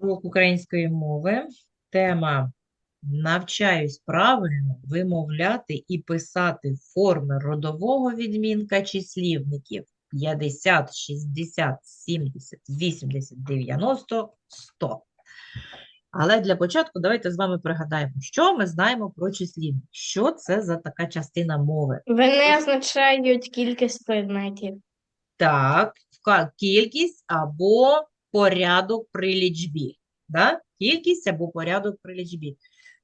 Урок української мови. Тема Навчаюсь правильно вимовляти і писати форми родового відмінка числівників 50, 60, 70, 80, 90, 100. Але для початку давайте з вами пригадаємо, що ми знаємо про числівник. Що це за така частина мови? Вони означають кількість предметів. Так, кількість або порядок при лічбі. Да? Кількість або порядок при лічбі.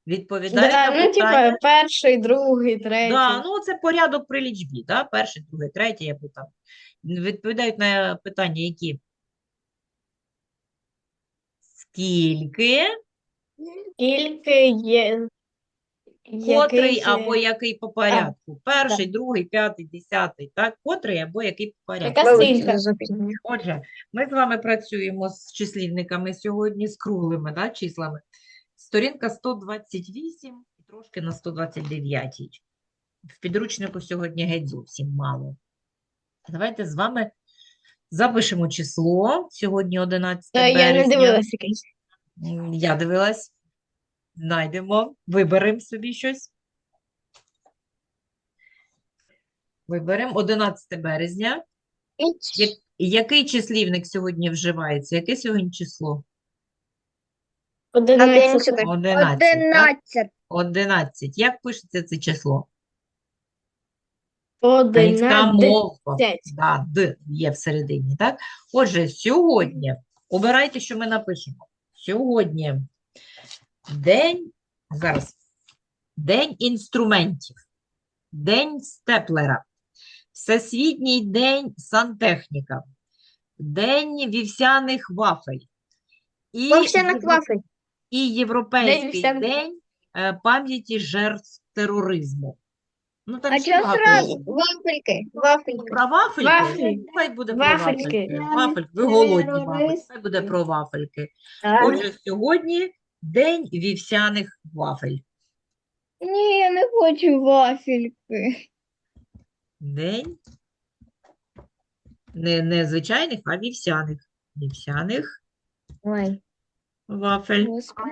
Відповідає Да, на ну, питання. типа, перший, другий, третій. Да, ну це порядок при лічбі, да? Перший, другий, третій, або там. Відповідають на питання, які? Скільки, Скільки є. Котрий який або який по порядку? Перший, другий, п'ятий, десятий, так? Котрий або який по порядку? Яка цифра? Отже, ми з вами працюємо з числівниками сьогодні, з круглими да, числами. Сторінка 128 і трошки на 129. В підручнику сьогодні геть зовсім мало. Давайте з вами запишемо число. Сьогодні 11 Та, я не березня. дивилася якийсь. М, Я дивилась. Знайдемо, виберемо собі щось. Виберемо 11 березня. Я- Який числівник сьогодні вживається? Яке сьогодні число? Одинадцять. 11. так? Одинадцять. 11. Як пишеться це число? Українська Одинадцять. мова. Да, Д є всередині, так? Отже, сьогодні, обирайте, що ми напишемо. Сьогодні день, зараз, день інструментів, день степлера, Всесвітній день сантехніка, день вівсяних вафель і, Вовсяних вафель. і Європейський день е, пам'яті жертв тероризму. Ну, там А чого багато. Вафельки. Вафельки. Про вафельки? Вафлі. Хай буде про Вафельки. вафельки. Вафельки. Ви голодні, мабуть. Хай буде про вафельки. Отже, сьогодні день вівсяних вафель. Ні, я не хочу вафельки. День не, не звичайних, а вівсяних. Вівсяних Ой, вафель. господи.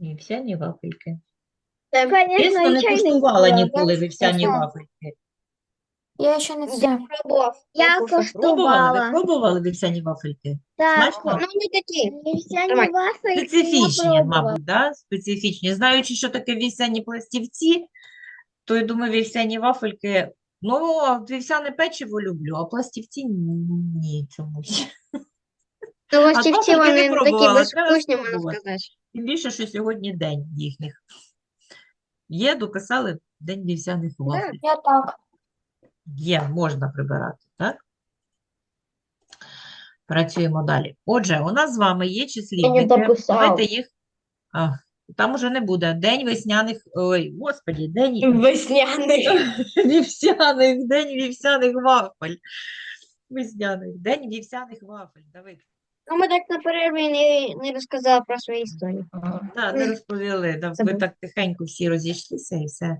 Вівсяні вафельки. Конечно, не куштувала ніколи вівсяні вафельки. Я ще не все. пробував. Я Пробували? Ви пробували вівсяні вафельки? Так, Смачно? ну не такі. Вівсяні Давай. вафельки я Специфічні, пробувала. мабуть, да? Специфічні. Знаючи, що таке вівсяні пластівці, то я думаю, вівсяні вафельки. Ну, вівсяне печиво люблю, а пластівці ні чомусь. Ну, ось ці всі вони такі треба безвкусні, можна спробувати. сказати. Тим більше, що сьогодні день їхніх. Є, дописали День вівсяних вафель. Я так. Є, можна прибирати, так? Працюємо далі. Отже, у нас з вами є числівники. Давайте їх. А, там уже не буде. День весняних. Ой, господі, день Весняний. вівсяних, день вівсяних вафель. Весняних, день вівсяних вафель. Давид. Ну, ми так на перерві не, не розказали про свої історії. Так, не розповіли. Да, ви так тихенько всі розійшлися і все.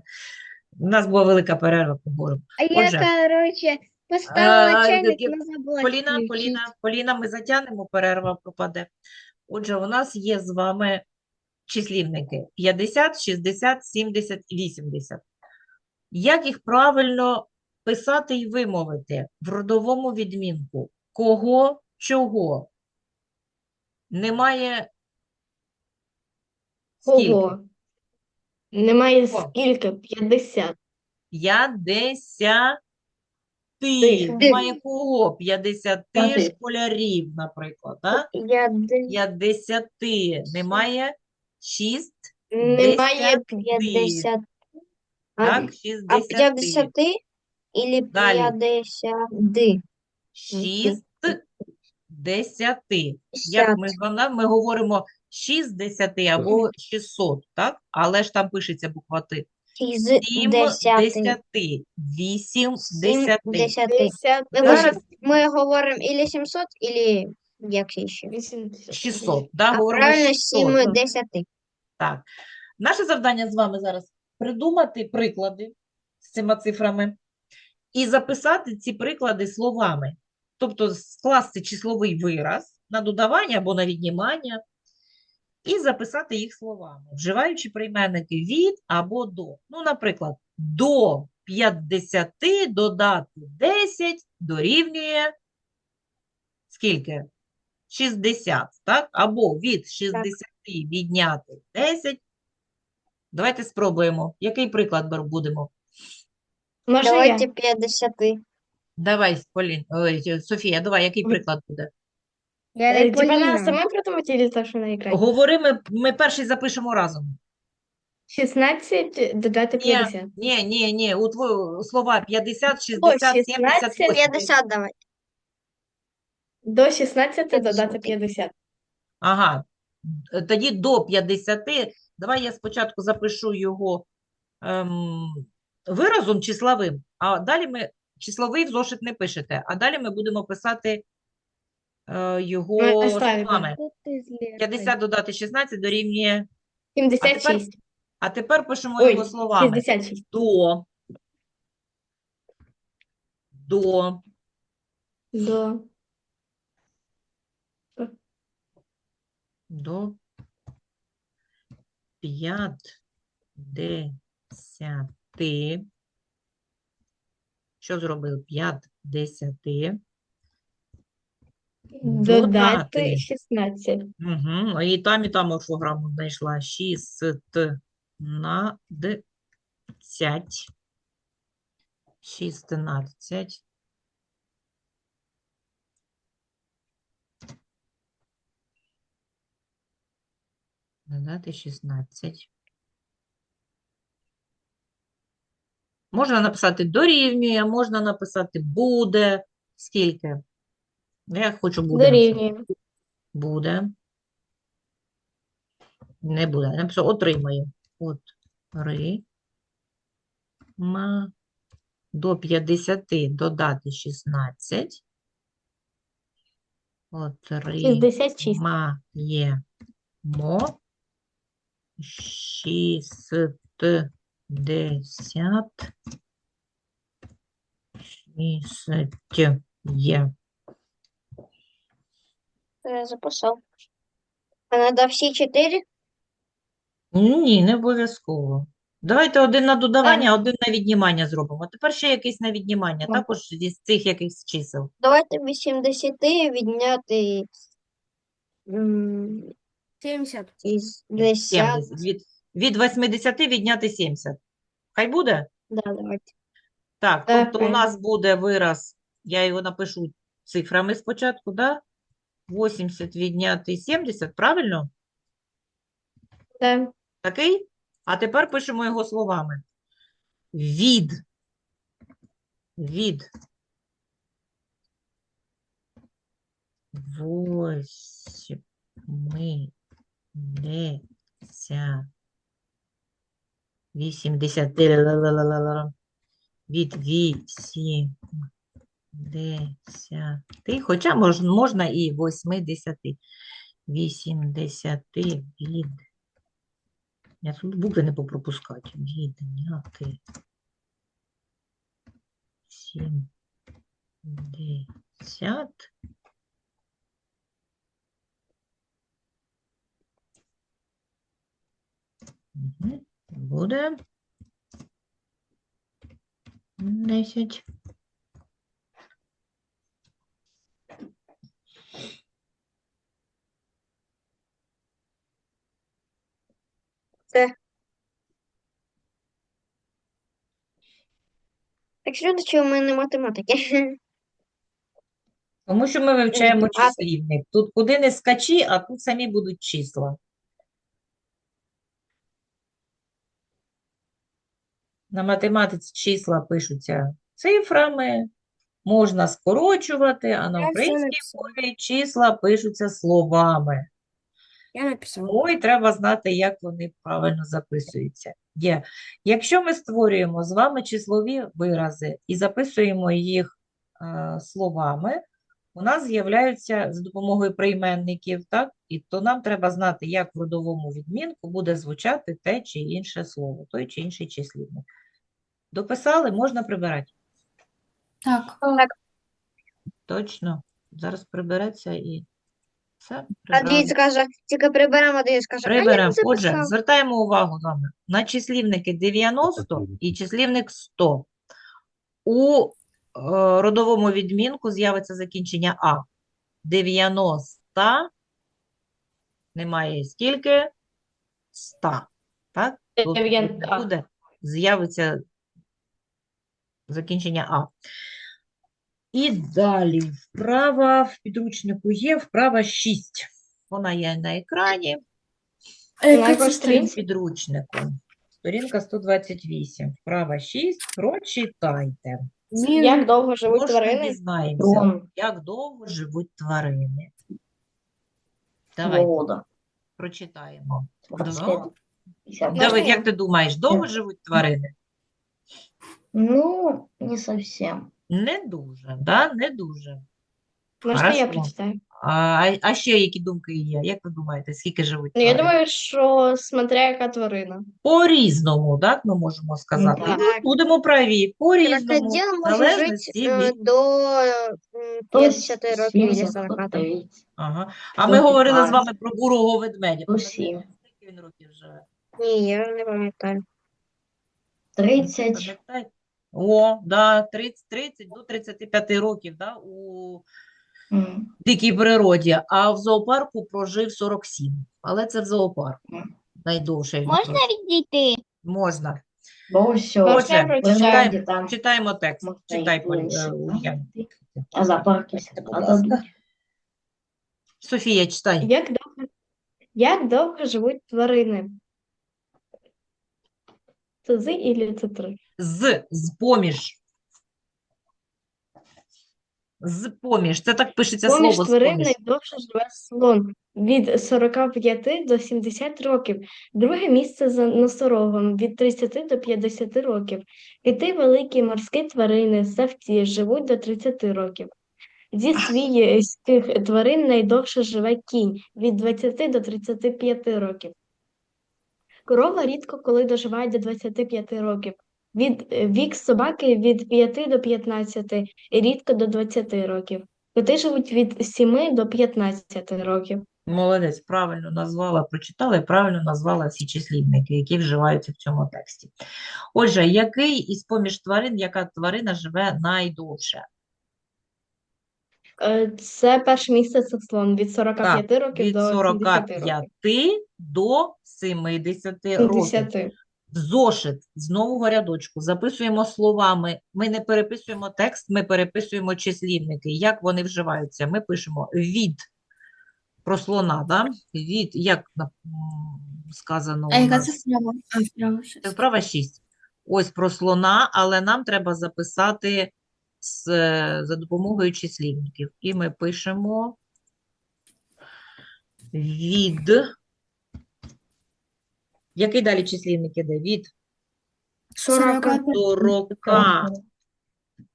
У нас була велика перерва по гору. А я, Отже. коротше, поставила А, чайник, такі- але забула Поліна. Поліна, Поліна, ми затягнемо, перерва пропаде. Отже, у нас є з вами числівники 50, 60, 70 і 80. Як їх правильно писати і вимовити в родовому відмінку? Кого, чого? Немає скільки? Кого? Немає Кого? скільки? 50. П'ятдесяти. Ти. Немає кого? П'ятдесяти П'яти. школярів, наприклад. Так? Я де- П'ятдесяти. Немає шість, Немає п'ятдесят. так? А Шістдесяти. п'ятдесяти или Далі. п'ятдесяти? Шість десяти. Як ми, ми говоримо шість десяти або 600, так? Але ж там пишеться буква Т. Сім десяти. Вісім десяти. десяти. 50. Ми, Зараз- ми говоримо или 700, или Як ще ще? 80. 600, да? А Говоримо правильно 600. 7 десяти. Так. Наше завдання з вами зараз придумати приклади з цими цифрами і записати ці приклади словами. Тобто скласти числовий вираз на додавання або на віднімання і записати їх словами, вживаючи прийменники від або до. Ну, наприклад, до 50 додати 10 дорівнює скільки? 60, так? Або від 60 відняти 10. Давайте спробуємо. Який приклад будемо? Давайте я? 50. Давай, Полін, ой, Софія, давай, який приклад буде? Я Е, Типа надо сама придумати или то, що на екрані? Говори, ми, ми перший запишемо разом. 16 додати Ні, 50. ні, ні, ні, у твої слова 50, 60, 70, 16, 80. 50 давай. До 16 додати 50. 50. Ага, Е, тоді до 50. Давай я спочатку запишу його ем, виразом числовим, а далі ми числовий в зошит не пишете, а далі ми будемо писати е, його словами. 50 додати 16 дорівнює. 76. А тепер пишемо Ой, його словами. 66. До. До. До. До 50. Що зробив? 50. Додати. Додати 16. Угу. І там, і там орфограму знайшла. 16. 16. Додати 16. Можна написати дорівнює, можна написати буде. Скільки? Я хочу буде. Дорівнює. Буде. Не буде. Я написав отримаю. Отримаю. До 50 додати 16. мо. 6. Десять шість є. Я записав. А надо всі чотири? Ні, не обов'язково. Давайте один на додавання, один на віднімання зробимо. Тепер ще якийсь на віднімання, Так. також з цих якихось чисел. Давайте 80 відняти м, 70 від 80 відняти 70. Хай буде? Да, давайте. Так, Так, тобто у нас буде вираз, я його напишу цифрами спочатку, да? 80 відняти 70, правильно? Да. Такий? А тепер пишемо його словами. Від. Від. Восьмидесяти. Вісімдесяти. ла-ла-ла-ла-ла. Від вісімдесяти. Хоча мож, можна і восьмидесяти. Вісімдесяти від. Я тут букви не попропускати. Відняти. Сімдесят. Мгм. Буде. Десять. Так що до чого в мене математики? Тому що ми вивчаємо числівник. Тут куди не скачи, а тут самі будуть числа. На математиці числа пишуться цифрами, можна скорочувати, а на Я українській мові числа пишуться словами. Я написала. Ой, треба знати, як вони правильно записуються. Є. Якщо ми створюємо з вами числові вирази і записуємо їх е, словами, у нас з'являються за допомогою прийменників, так? І то нам треба знати, як в родовому відмінку буде звучати те чи інше слово, той чи інший числівник. Дописали, можна прибирати. Так. Точно. Зараз прибереться і все. Андрій прибрали. скаже, тільки приберемо, Андрій скаже, а я не Приберемо. Отже, записав. звертаємо увагу з вами на числівники 90 і числівник 100. У е, родовому відмінку з'явиться закінчення А. 90 немає скільки? 100. Так? Тут Дев'ян- а. буде, з'явиться закінчення А. І далі вправа в підручнику є вправа 6. Вона є на екрані. А яка На це якій сторінка? Підручнику. Сторінка 128. Вправа 6. Прочитайте. Як довго живуть Трошки тварини? дізнаємося, як довго живуть тварини. Давай, прочитаємо. Давид, як ти думаєш, довго живуть тварини? Ну, не совсем. Не дуже, да? Не дуже. Можна я Хорошо. прочитаю? А, а- ще які думки є? Як ви думаєте, скільки живуть Ну, я думаю, що смотря яка тварина. По-різному, так, ми можемо сказати. Так. Ну, будемо праві, по-різному, Крокодил може жити е, від... до е, м, 50 років 70, 40. 30, Ага. А ми говорили з 115. вами про бурого ведмедя. Ну. Скільки він років живе? Ні, я не пам'ятаю. 30. Пам'ятаєте? О, да, 30, 30 до 35 років, да, у М, дикій природі, а в зоопарку прожив 47. Але це в зоопарку. Мгм. Найдовше Можна відійти? Можна. Бо все. Отже, читаємо, там читаємо текст. можна Читай? Ульяна. А зоопарки Софія, читай. Як довго, як довго живуть тварини? Це з і це три? З, з поміж. З поміж. Це так пишеться Поміж слово з тварин поміж. найдовше живе слон від 45 до 70 років. Друге місце за носорогом від 30 до 50 років. Кити великі морські тварини, савці живуть до 30 років. Зі свійських тварин найдовше живе кінь від 20 до 35 років. Корова рідко коли доживає до 25 років. Від, е, вік собаки від 5 до 15 і рідко до 20 років. Коти живуть від 7 до 15 років. Молодець, правильно назвала, прочитала і правильно назвала всі числівники, які вживаються в цьому тексті. Отже, який із поміж тварин, яка тварина живе найдовше? Е, Це перше місце це слон від 45 років Від до 45 років. до 70 років. В зошит з нового рядочку записуємо словами. Ми не переписуємо текст, ми переписуємо числівники. Як вони вживаються? Ми пишемо від про слона, да? Від, як сказано А яка це вправа? А. Це вправа 6. Ось про слона, але нам треба записати з, за допомогою числівників. І ми пишемо від. Який далі числівник іде? Від 40. 45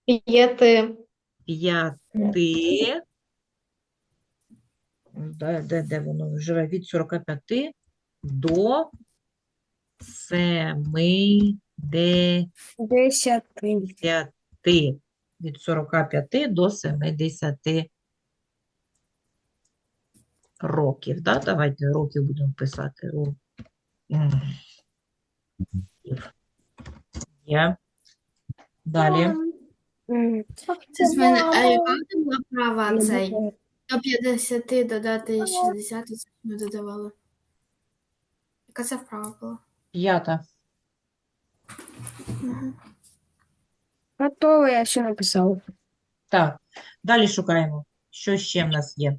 П'яти. Де, де, де воно живе? Від 45 до 70. 10. Від 45 до 70 років. Да? Давайте років будемо писати. Є. Далі. Це з мене. А яка була права цей? До 50 додати 60, це ми додавали. Яка це вправа була? П'ята. Готово, я все написав. Так, далі шукаємо. Що ще в нас є?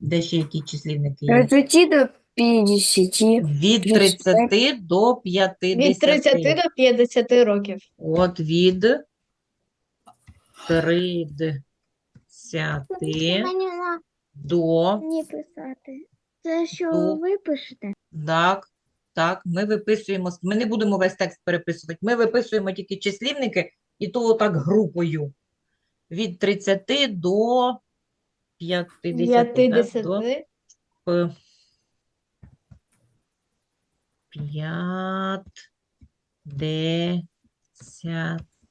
Де ще які числівники є? 30 до 50. Від 30 до 50. Від 30 до 50 років. От від 30 до Мені писати. Це що До. ви пишете? так, так, ми виписуємо, ми не будемо весь текст переписувати, ми виписуємо тільки числівники і то так групою. Від 30 до 50, так, до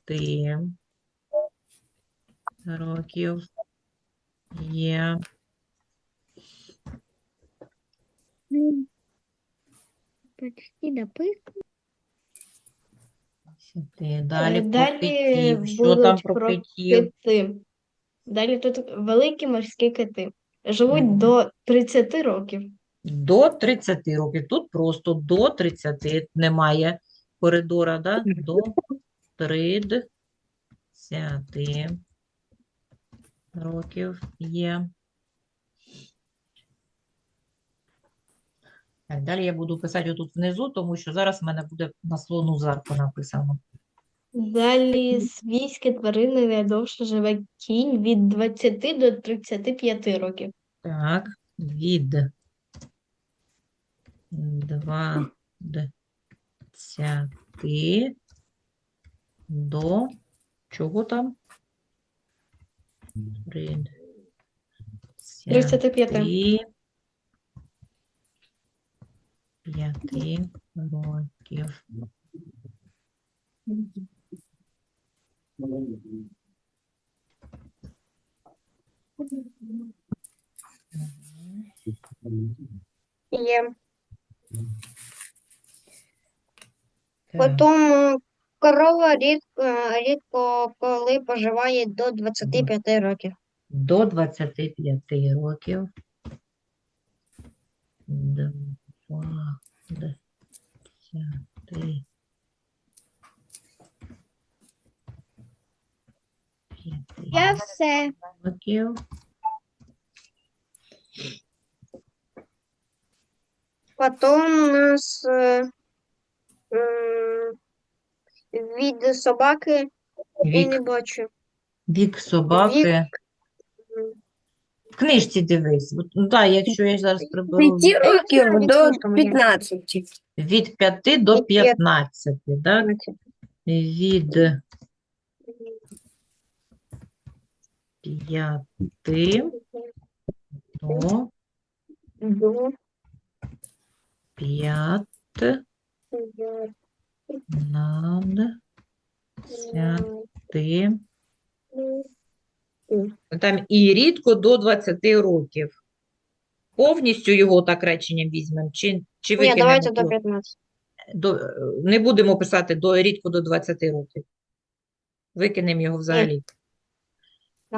50 років є. Почти дописано. Десяти. Далі Е, про китів. Що там про про китів? кити. Далі тут великі морські кити. Живуть Мгм. до 30 років. До 30 років. Тут просто до 30 немає коридора, да? До 30 років є. Так, далі я буду писати отут внизу, тому що зараз в мене буде на слону зарку написано. Далі свійські тварини найдовше живе кінь від 20 до 35 років. Так, від 20 до чого там? 35. П'яти років. Є. Потім корова рідко, рідко коли поживає до 25 років. До 25 років. Двадцяти Я все. років. Потім у нас е, м, від собаки я не бачу. вік собаки. В книжці дивись. От, Ну, так, якщо я зараз приберу П'яти років до книжки 15. від 5 до Від п'ят- 15, так? Від 5 до До 5 над ти. Там і рідко до 20 років. Повністю його так реченням візьмемо, чи, чи Ні, давайте до 15. До, е, не будемо писати до рідко до 20 років. Викинемо його взагалі.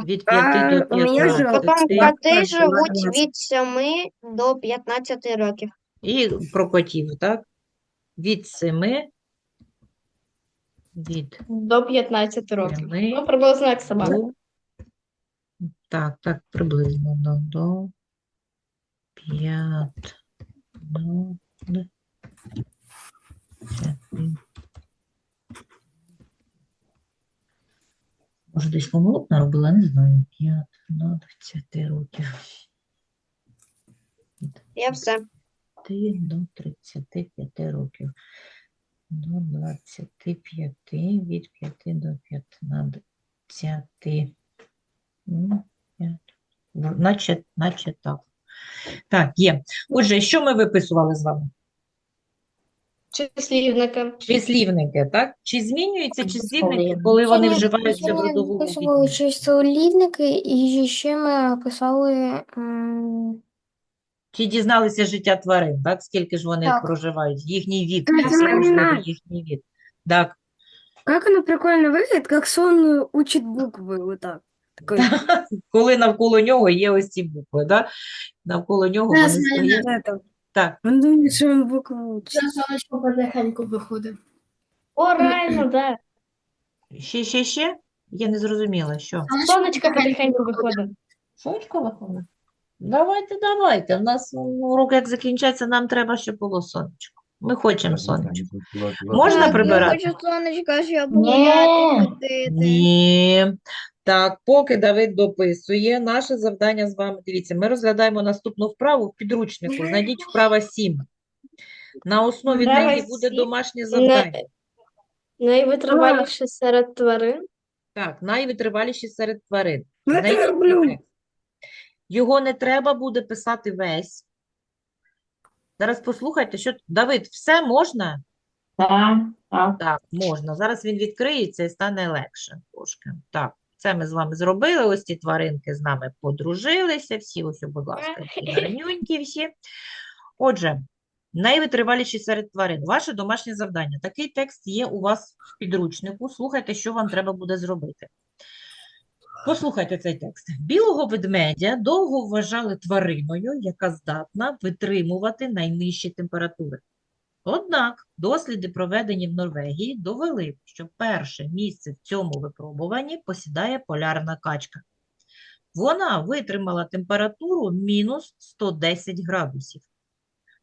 Від 5 до А, у мене ж 15. Потім коти живуть від 7 до 15 років. І про котів, так? Від 7 від До 15 років. 7 Ну, приблизно як собака. До так, так, приблизно до, до 5 до 10. Може, десь помилок наробила, не знаю. 5 до 20 років. Я все. До 35 років. До 25, від 5 до 15. Ну, п'ять. В- Наче, наче так. Так, є. Отже, що ми виписували з вами? Числівника. Числівники, так? Чи змінюються числівники, коли вони вживаються в родовому Писали відмінку? числівники і ще ми писали м, Чи дізналися життя тварин, так? Скільки ж вони Так. проживають? Їхній вік, Так, можливо, їхній вік. Так, Как оно прикольно выглядит, как сон учит буквы, вот так. Коли навколо нього є ось ці букви, так? Навколо нього вони стоять. Так, думает, что он буквы учит. Вже сонечко потихеньку виходить. О, реально, так. ще, ще, ще? Я не зрозуміла, що? Сонечко потихеньку виходить. Сонечко виходить? Давайте, давайте. У нас урок як закінчаться, нам треба, щоб було сонечко. Ми хочемо сонечко. Можна прибирати? Я хочу сонечко, щоб Ні. гуляти. Ні. Так, поки Давид дописує, наше завдання з вами, дивіться, ми розглядаємо наступну вправу в підручнику. Знайдіть вправа 7. На основі Вправа неї буде сім. домашнє завдання. Найвитриваліші серед тварин. Так, найвитриваліші серед тварин. Ну, це Знайдіть люблю. текст. Його не треба буде писати весь. Зараз послухайте, що Давид, все можна? Так, так. Так, можна. Зараз він відкриється і стане легше трошки. Так, це ми з вами зробили. Ось ці тваринки з нами подружилися. Всі, ось, будь ласка, гарнюнькі всі. Отже, найвитриваліші серед тварин. Ваше домашнє завдання. Такий текст є у вас в підручнику. Слухайте, що вам треба буде зробити. Послухайте цей текст. Білого ведмедя довго вважали твариною, яка здатна витримувати найнижчі температури. Однак досліди, проведені в Норвегії, довели, що перше місце в цьому випробуванні посідає полярна качка. Вона витримала температуру мінус 110 градусів.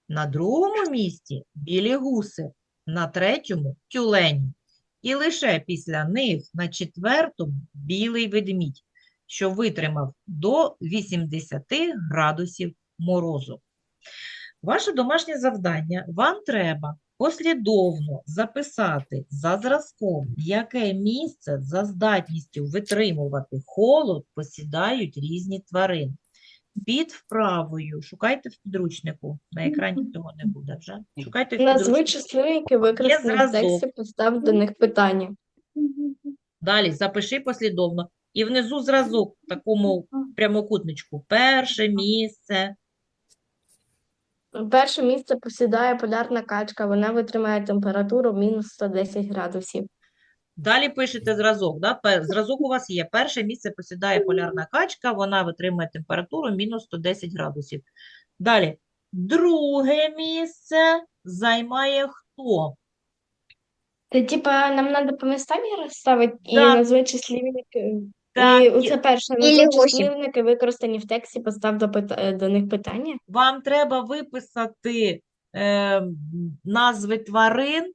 На другому місці білі гуси, на третьому тюлені. І лише після них на четвертому білий ведмідь, що витримав до 80 градусів морозу. Ваше домашнє завдання вам треба послідовно записати за зразком, яке місце за здатністю витримувати холод посідають різні тварини. Під вправою шукайте в підручнику. На екрані цього не буде вже. Шукайте в Назви підручнику. числівники, використані в зразок. тексті, постав до них питання. Далі запиши послідовно. І внизу зразок в такому прямокутничку. Перше місце. Перше місце посідає полярна качка. Вона витримає температуру мінус 110 градусів. Далі пишете зразок. Да? Зразок у вас є. Перше місце посідає полярна качка, вона витримує температуру мінус 110 градусів. Далі. Друге місце займає хто? Це типа нам треба по містам їх розставити і Так. назви числівники. Так, І і оце перше, Ілі назви восім. числівники, використані в тексті, постав до, пита- до них питання. вам треба виписати е, назви тварин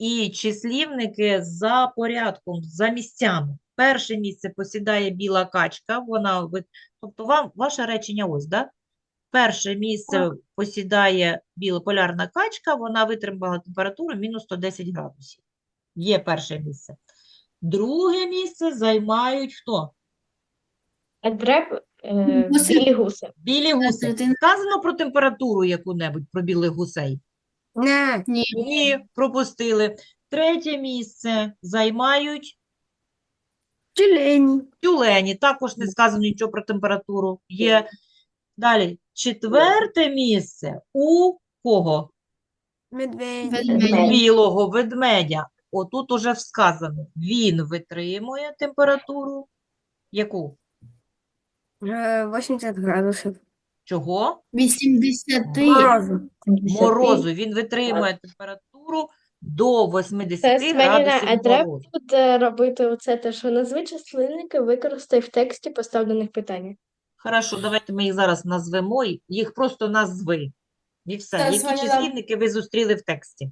і числівники за порядком, за місцями. Перше місце посідає біла качка, вона, тобто вам, ваше речення ось, да? Перше місце посідає біла полярна качка, вона витримала температуру мінус 110 градусів. Є перше місце. Друге місце займають хто? А дреб е, білі гуси. Білі гуси. Сказано про температуру яку-небудь, про білих гусей? Не, Ні. Ні, пропустили. Третє місце займають тюлені. тюлені. Також не сказано нічого про температуру. Є. Далі. Четверте місце у кого? Медведь. Білого ведмедя. Отут уже сказано. Він витримує температуру. Яку? Е, 80 градусів. Чого? 80. Морозу. Морозу. Він витримує температуру до 80 Це Свеніна, а треба морозу. тут е, робити оце те, що назви числівники, використай в тексті, постав до них питання. Хорошо, давайте ми їх зараз назвемо, і їх просто назви. І все. Та, Які Соня, да. числівники ви зустріли в тексті?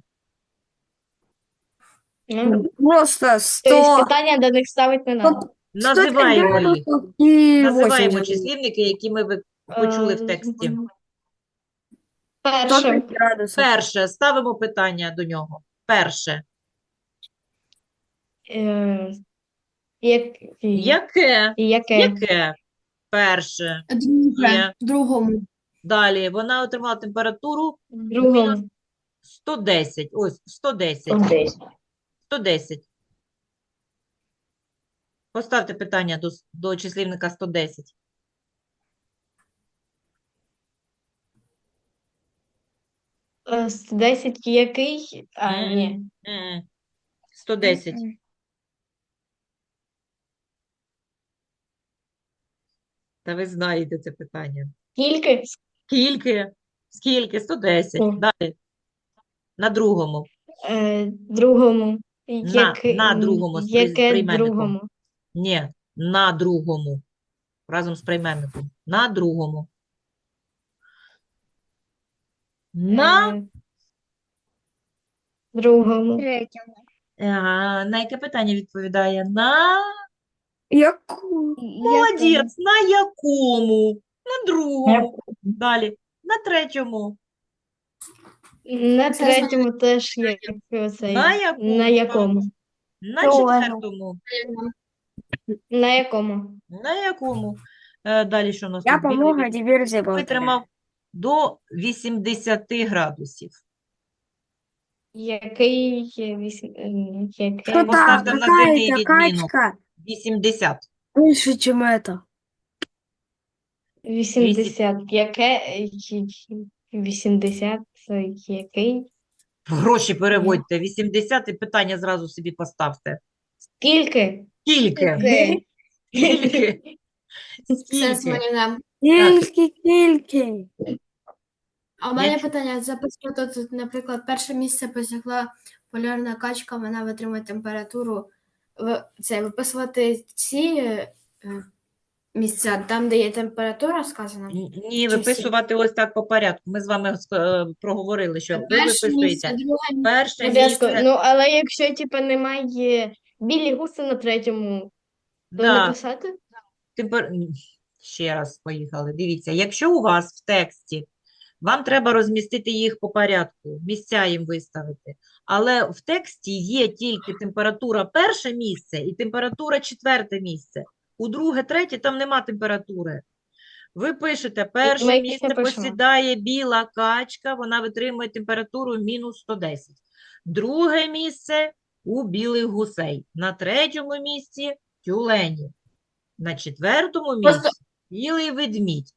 Ну, Просто тобто 100, питання до них ставити не треба. Називаємо їх. 105 і Називаємо 80. числівники, які ми ви- почули в Е, тексті. Перше. Перше, ставимо питання до нього. Перше. Е, як, Яке? яке? Яке? Перше. Друге. Є. Другому. Далі. Вона отримала температуру Другому. 110. Ось, 110. Десь. 110. Поставте питання до, с- до числівника 110. Е, 110 який? А, Мгм. ні. М, 110. Та ви знаєте це питання. Скільки? Скільки? Скільки? 110. О. Далі. На другому. Е, другому. На- Який- на другому, з при- з Яке прийменником. другому? Ні, на другому. Разом з прийменником. На другому. На, Е, Другому. а, на яке питання відповідає? На Яку? молодець. На якому? На другому. Далі. На третьому. На Це третьому теж є. На якому? На якому? На Другому. четвертому. На якому? На якому? Е, Далі що у нас Я тут? Білий помога від- диверсия витримав до 80 градусів. Який є вісім... ем, який... Что-то Поставьте на землі какая-то відміну. качка 80. больше, чем это. 80. Яке? 80. Це який? Гроші переводьте. 80 і питання зразу собі поставте. Скільки? Скільки? Скільки? Це Скільки? Смоліна. Кильки, кильки. А у мене Якщо- питання записано тут, наприклад, перше місце посягла полярна качка, вона витримує температуру. В- Це виписувати ці е, місця, там, де є температура сказана. Ні, всі? виписувати ось так по порядку. Ми з вами е, проговорили, що ви Перше місце, виписуєте друге місце. перше місце. ну але якщо типа немає білі гуси на третьому, то Да. написати? Тепер м, ще раз поїхали. Дивіться, якщо у вас в тексті вам треба розмістити їх по порядку, місця їм виставити, але в тексті є тільки температура перше місце і температура четверте місце. У друге, третє там нема температури. Ви пишете, перше місце посідає біла качка, вона витримує температуру мінус 110. Друге місце у білих гусей. На третьому місці тюлені. На четвертому Просто- місці білий ведмідь.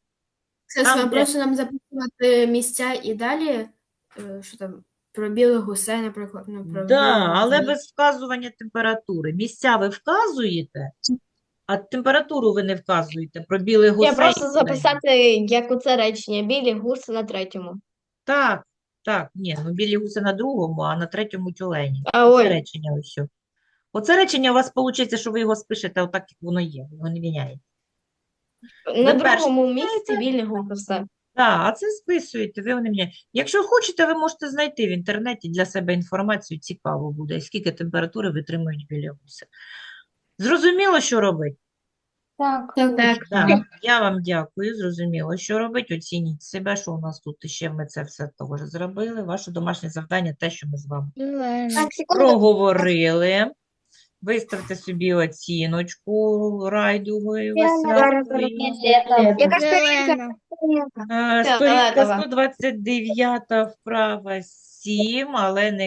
Це Там, де- просто нам записувати місця і далі, е, що там, про білих гусей, наприклад, ну, про Да, білих але ведмедів. без вказування температури. Місця ви вказуєте, а температуру ви не вказуєте про білих Я гусей. просто записати, як у це речення, білі гуси на третьому. Так, так, ні, ну білі гуси на другому, а на третьому тюлені. А Оце ой. речення ось. що. Оце речення у вас виходить, що ви його спишете отак, як воно є, його не міняєте. На Ви другому місці білі гуси. Так, а це списуєте, ви не міняєте. Якщо хочете, ви можете знайти в інтернеті для себе інформацію, цікаво буде, скільки температури витримують білі гуси. Зрозуміло, що робити? Так. Так. Так, я вам дякую, зрозуміло, що робити. Оцініть себе, що у нас тут ще ми це все теж зробили. Ваше домашнє завдання, те, що ми з вами проговорили. Виставте собі оціночку райдугою, веселою. Яка сторінка? Е, Сторінка давай, давай. 129 вправа 7, але не